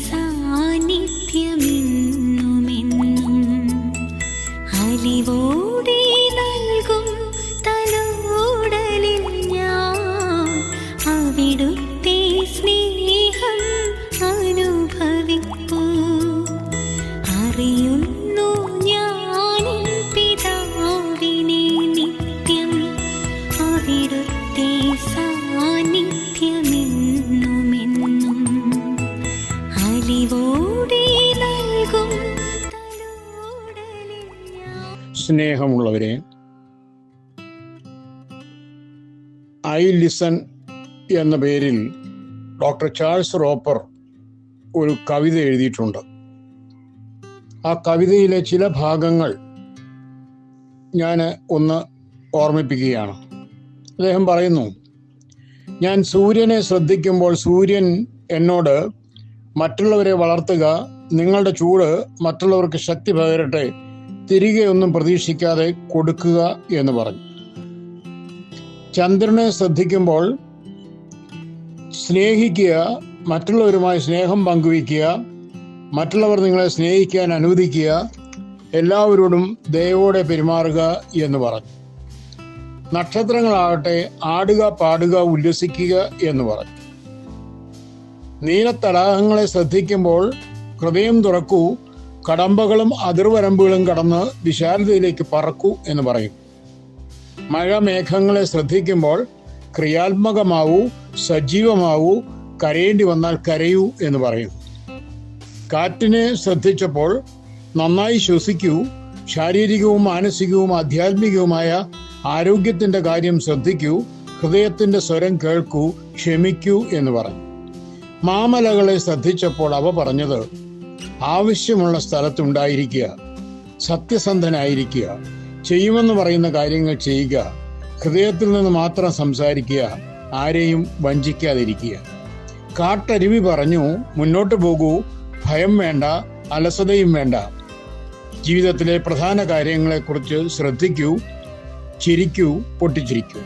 സാന്നിധ്യമെന്നുമെന്നും അലിവോടെ സ്നേഹമുള്ളവരെ I listen എന്ന പേരിൽ ഡോക്ടർ ചാൾസ് റോപ്പർ ഒരു കവിത എഴുതിയിട്ടുണ്ട്. ആ കവിതയിലെ ചില ഭാഗങ്ങൾ ഞാൻ ഒന്ന് ഓർമ്മിപ്പിക്കുകയാണ്. അദ്ദേഹം പറയുന്നു ഞാൻ സൂര്യനെ ശ്രദ്ധിക്കുമ്പോൾ സൂര്യൻ എന്നോട് മറ്റുള്ളവരെ വളർത്തുക നിങ്ങളുടെ ചൂട് മറ്റുള്ളവർക്ക് ശക്തി പകരട്ടെ തിരികെ ഒന്നും പ്രതീക്ഷിക്കാതെ കൊടുക്കുക എന്ന് പറഞ്ഞു. ചന്ദ്രനെ ശ്രദ്ധിക്കുമ്പോൾ സ്നേഹിക്കുക മറ്റുള്ളവരുമായി സ്നേഹം പങ്കുവയ്ക്കുക മറ്റുള്ളവർ നിങ്ങളെ സ്നേഹിക്കാൻ അനുവദിക്കുക എല്ലാവരോടും ദയവോടെ പെരുമാറുക എന്ന് പറഞ്ഞു. നക്ഷത്രങ്ങളാകട്ടെ ആടുക പാടുക ഉല്ലസിക്കുക എന്ന് പറഞ്ഞു. നീലത്തടാകങ്ങളെ ശ്രദ്ധിക്കുമ്പോൾ ഹൃദയം തുറക്കൂ കടമ്പകളും അതിർവരമ്പുകളും കടന്ന് വിശാലതയിലേക്ക് പറക്കൂ എന്ന് പറയും. മഴ മേഘങ്ങളെ ശ്രദ്ധിക്കുമ്പോൾ ക്രിയാത്മകമാവൂ സജീവമാവൂ കരയേണ്ടി വന്നാൽ കരയൂ എന്ന് പറയും. കാറ്റിനെ ശ്രദ്ധിച്ചപ്പോൾ നന്നായി ശ്വസിക്കൂ ശാരീരികവും മാനസികവും ആധ്യാത്മികവുമായ ആരോഗ്യത്തിന്റെ കാര്യം ശ്രദ്ധിക്കൂ ഹൃദയത്തിന്റെ സ്വരം കേൾക്കൂ ക്ഷമിക്കൂ എന്ന് പറഞ്ഞു മാമലകളെ ശ്രദ്ധിച്ചപ്പോൾ അവ പറഞ്ഞത് ആവശ്യമുള്ള സ്ഥലത്തുണ്ടായിരിക്കുക സത്യസന്ധനായിരിക്കുക ചെയ്യുമെന്ന് പറയുന്ന കാര്യങ്ങൾ ചെയ്യുക ഹൃദയത്തിൽ നിന്ന് മാത്രം സംസാരിക്കുക ആരെയും വഞ്ചിക്കാതിരിക്കുക. കാട്ടരുവി പറഞ്ഞു മുന്നോട്ട് പോകൂ ഭയം വേണ്ട അലസതയും വേണ്ട. ജീവിതത്തിലെ പ്രധാന കാര്യങ്ങളെക്കുറിച്ച് ശ്രദ്ധിക്കൂ ചിരിക്കൂ പൊട്ടിച്ചിരിക്കൂ.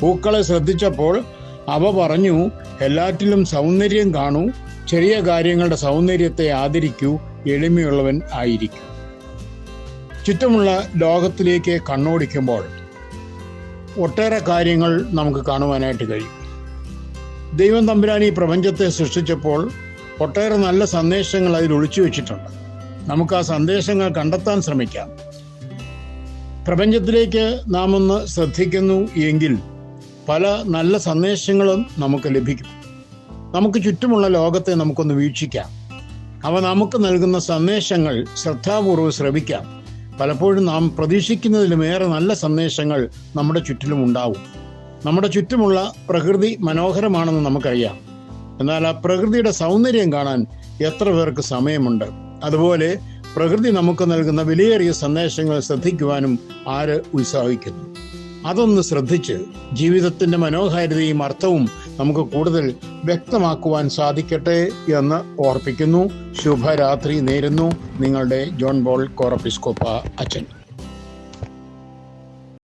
പൂക്കളെ ശ്രദ്ധിച്ചപ്പോൾ അവ പറഞ്ഞു എല്ലാറ്റിലും സൗന്ദര്യം കാണൂ ചെറിയ കാര്യങ്ങളുടെ സൗന്ദര്യത്തെ ആദരിക്കൂ എളിമയുള്ളവൻ ആയിരിക്കും. ചുറ്റുമുള്ള ലോകത്തിലേക്ക് കണ്ണോടിക്കുമ്പോൾ ഒട്ടേറെ കാര്യങ്ങൾ നമുക്ക് കാണുവാനായിട്ട് കഴിയും. ദൈവം തമ്പുരാൻ ഈ പ്രപഞ്ചത്തെ സൃഷ്ടിച്ചപ്പോൾ ഒട്ടേറെ നല്ല സന്ദേശങ്ങൾ അതിൽ ഒളിച്ചു വെച്ചിട്ടുണ്ട്. നമുക്ക് ആ സന്ദേശങ്ങൾ കണ്ടെത്താൻ ശ്രമിക്കാം. പ്രപഞ്ചത്തിലേക്ക് നാം ഒന്ന് ശ്രദ്ധിക്കുന്നു എങ്കിൽ പല നല്ല സന്ദേശങ്ങളും നമുക്ക് ലഭിക്കും. നമുക്ക് ചുറ്റുമുള്ള ലോകത്തെ നമുക്കൊന്ന് വീക്ഷിക്കാം. അവ നമുക്ക് നൽകുന്ന സന്ദേശങ്ങൾ ശ്രദ്ധാപൂർവം ശ്രവിക്കാം. പലപ്പോഴും നാം പ്രതീക്ഷിക്കുന്നതിലുമേറെ നല്ല സന്ദേശങ്ങൾ നമ്മുടെ ചുറ്റിലും ഉണ്ടാവും. നമ്മുടെ ചുറ്റുമുള്ള പ്രകൃതി മനോഹരമാണെന്ന് നമുക്കറിയാം. എന്നാൽ ആ പ്രകൃതിയുടെ സൗന്ദര്യം കാണാൻ എത്ര പേർക്ക് സമയമുണ്ട്? അതുപോലെ പ്രകൃതി നമുക്ക് നൽകുന്ന വിലയേറിയ സന്ദേശങ്ങൾ ശ്രദ്ധിക്കുവാനും ആര് ഉത്സാഹിക്കുന്നു? അതൊന്ന് ശ്രദ്ധിച്ച് ജീവിതത്തിന്റെ മനോഹാരിതയും അർത്ഥവും നമുക്ക് കൂടുതൽ വ്യക്തമാക്കുവാൻ സാധിക്കട്ടെ എന്ന് ഓർപ്പിക്കുന്നു. ശുഭരാത്രി നേരുന്നു. നിങ്ങളുടെ ജോൺ ബോൾ കോറപ്പിസ്കോപ്പ അച്ഛൻ.